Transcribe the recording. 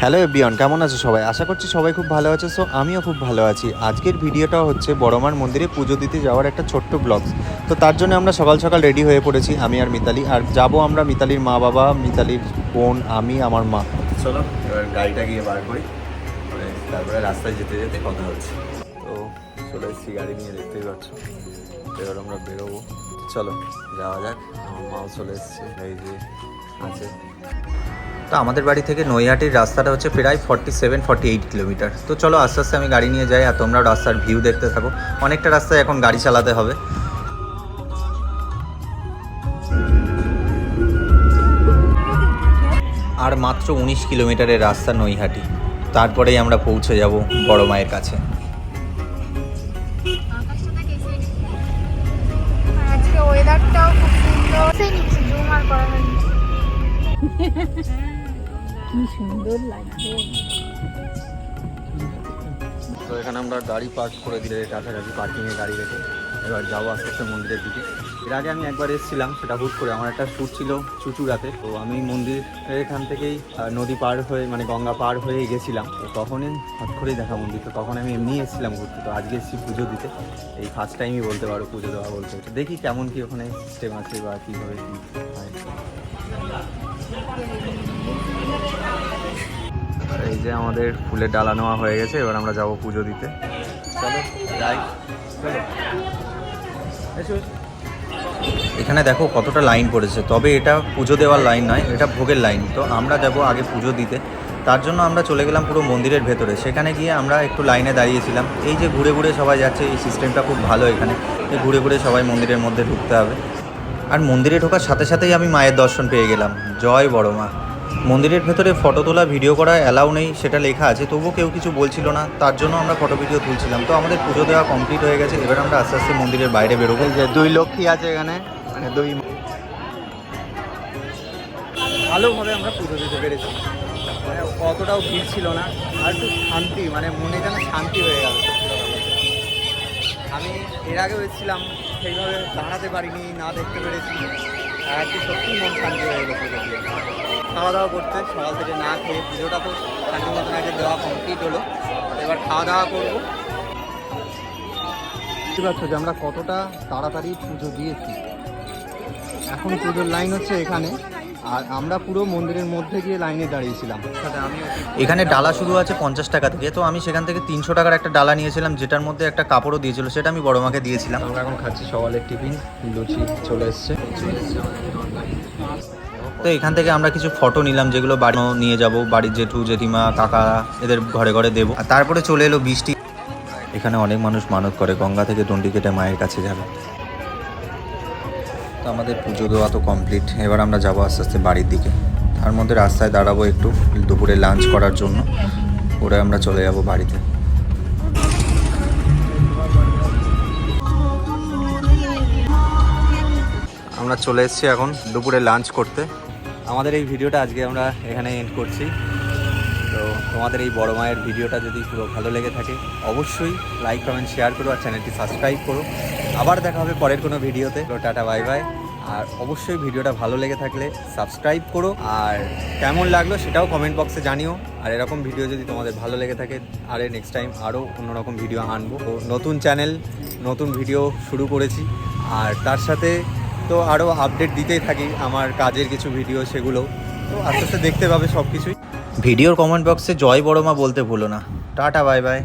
Hello everyone, কেমন আছো সবাই? আশা করছি সবাই খুব ভালো আছে, সো আমিও খুব ভালো আছি। আজকের ভিডিওটা হচ্ছে বড়মার মন্দিরে পুজো দিতে যাওয়ার একটা ছোট্ট ব্লগ তো তার জন্য আমরা সকাল সকাল রেডি হয়ে পড়েছি, আমি আর মিতালি। আর যাব আমরা মিতালির মা বাবা, মিতালির বোন, আমি, আমার মা। চলো গাড়িটা গিয়ে বার করি। মানে তারপরে রাস্তায় যেতে যেতে কথা হচ্ছে। তো চলে এসেছি, গাড়ি নিয়ে দেখতেই পাচ্ছ। এবার আমরা বেরোবো। চলো, যাওয়া যাক। আমার মাও চলে এসছে, এই যে আছে। তো আমাদের বাড়ি থেকে নৈহাটির রাস্তাটা হচ্ছে প্রায় forty seven forty eight kilometre তো চলো আস্তে আস্তে আমি গাড়ি নিয়ে যাই আর তোমরাও রাস্তার ভিউ দেখতে থাকো। অনেকটা রাস্তায় এখন গাড়ি চালাতে হবে। আর মাত্র উনিশ কিলোমিটারের রাস্তা নৈহাটি। তারপরেই আমরা পৌঁছে যাব বড় মায়ের কাছে। আজকে ওয়েদারটাও খুব সুন্দর। জুম আর করা হয়নি। সুন্দর লাগছে তো এখানে আমরা গাড়ি পার্ক করে দিলে কাছাকাছি পার্কিংয়ে গাড়ি রেখে এবার যাব আস্তে আস্তে মন্দিরের দিকে। এর আগে আমি একবার এসেছিলাম, সেটা হুট করে। আমার একটা শ্যুট ছিল চুচুড়াতে। তো আমি মন্দির এখান থেকেই নদী পার হয়ে মানে গঙ্গা পার হয়ে গেছিলাম। তো তখনই হট করেই দেখা মন্দির। তো তখন আমি এমনি এসেছিলাম ঘুরতে। তো আজকে এসেছি পুজো দিতে। এই ফার্স্ট টাইমই বলতে পারো, পুজো দেওয়া বলতে। দেখি কেমন কি ওখানে সিস্টেম আছে বা কীভাবে কী হয়। এই যে আমাদের ফুলের ডালা নেওয়া হয়ে গেছে এবার আমরা যাব পুজো দিতে। চলো যাই। এখানে দেখো কতটা লাইন পড়েছে তবে এটা পুজো দেওয়ার লাইন নয় এটা ভোগের লাইন। তো আমরা যাব আগে পুজো দিতে। তার জন্য আমরা চলে গেলাম পুরো মন্দিরের ভেতরে। সেখানে গিয়ে আমরা একটু লাইনে দাঁড়িয়েছিলাম। এই যে ঘুরে ঘুরে সবাই যাচ্ছে এই সিস্টেমটা খুব ভালো এখানে। এই ঘুরে ঘুরে সবাই মন্দিরের মধ্যে ঢুকতে হবে। আর মন্দিরে ঢোকার সাথে সাথেই আমি মায়ের দর্শন পেয়ে গেলাম। জয় বড় মা। মন্দিরের ভেতরে ফটো তোলা ভিডিও করা অ্যালাউ নেই সেটা লেখা আছে তবুও কেউ কিছু বলছিল না। তার জন্য আমরা ফটো ভিডিও তুলছিলাম। তো আমাদের পুজো দেওয়া কমপ্লিট হয়ে গেছে এবার আমরা আস্তে আস্তে মন্দিরের বাইরে বেরোবো। যে দুই লক্ষ্মী আছে এখানে মানে দুই ভালোভাবে আমরা পুজো দিতে পেরেছি। মানে অতটাও ভিড় ছিল না আর একটু শান্তি মানে মনে যেন শান্তি হয়ে গেল। আমি এর আগেও এসেছিলাম সেইভাবে দাঁড়াতে পারিনি, না দেখতে পেরেছি। আজকে সত্যি মন শান্তি হয়ে গেছে। খাওয়া দাওয়া করতে, সকাল থেকে না খেয়ে পুজোটা তো শান্তি মতন আগে দেওয়া কমপ্লিট হলো। এবার খাওয়া দাওয়া করব। বুঝতে পারছ যে আমরা কতটা তাড়াতাড়ি পুজো দিয়েছি। এখন পুজোর লাইন হচ্ছে এখানে। আর আমরা পুরো মন্দিরের মধ্যে গিয়ে লাইনে দাঁড়িয়েছিলাম। এখানে ডালা শুরু আছে পঞ্চাশ টাকা থেকে। তো আমি সেখান থেকে তিনশো টাকার একটা ডালা নিয়েছিলাম যেটার মধ্যে একটা কাপড়ও দিয়েছিল সেটা আমি বড় মাকে দিয়েছিলাম। আমরা এখন খাচ্ছি সকালের টিফিন লুচি চলে এসছে। তো এখান থেকে আমরা কিছু ফটো নিলাম যেগুলো বাড়ি নিয়ে যাব বাড়ির জেঠু জেঠিমা কাকা এদের ঘরে ঘরে দেবো। আর তারপরে চলে এলো বৃষ্টি। এখানে অনেক মানুষ মানত করে গঙ্গা থেকে দণ্ডি কেটে মায়ের কাছে যাবে। তো আমাদের পুজো দেওয়া তো কমপ্লিট এবার আমরা যাব আস্তে আস্তে বাড়ির দিকে। তার মধ্যে রাস্তায় দাঁড়াবো একটু, দুপুরে লাঞ্চ করার জন্য। পরে আমরা চলে যাব বাড়িতে। আমরা চলে এসেছি এখন দুপুরে লাঞ্চ করতে। আমাদের এই ভিডিওটা আজকে আমরা এখানে এন্ড করছি। তো তোমাদের এই বড় মায়ের ভিডিওটা যদি পুরো ভালো লেগে থাকে, অবশ্যই লাইক কমেন্ট শেয়ার করো আর চ্যানেলটি সাবস্ক্রাইব করো। আবার দেখা হবে পরের কোনো ভিডিওতে। তো টাটা বাই বাই আর অবশ্যই ভিডিওটা ভালো লেগে থাকলে সাবস্ক্রাইব করো। আর কেমন লাগল সেটাও কমেন্ট বক্সে জানিও। আর এরকম ভিডিও যদি তোমাদের ভালো লেগে থাকে আরে নেক্সট টাইম আরও অন্যরকম ভিডিও আনব। তো নতুন চ্যানেল নতুন ভিডিও শুরু করেছি। আর তার সাথে তো আরও আপডেট দিতেই থাকি আমার কাজের কিছু ভিডিও সেগুলো। তো আস্তে আস্তে দেখতে পাবে সব কিছুই ভিডিওর কমেন্ট বক্সে জয় বড়মা বলতে ভুলো না। টাটা বাই বাই।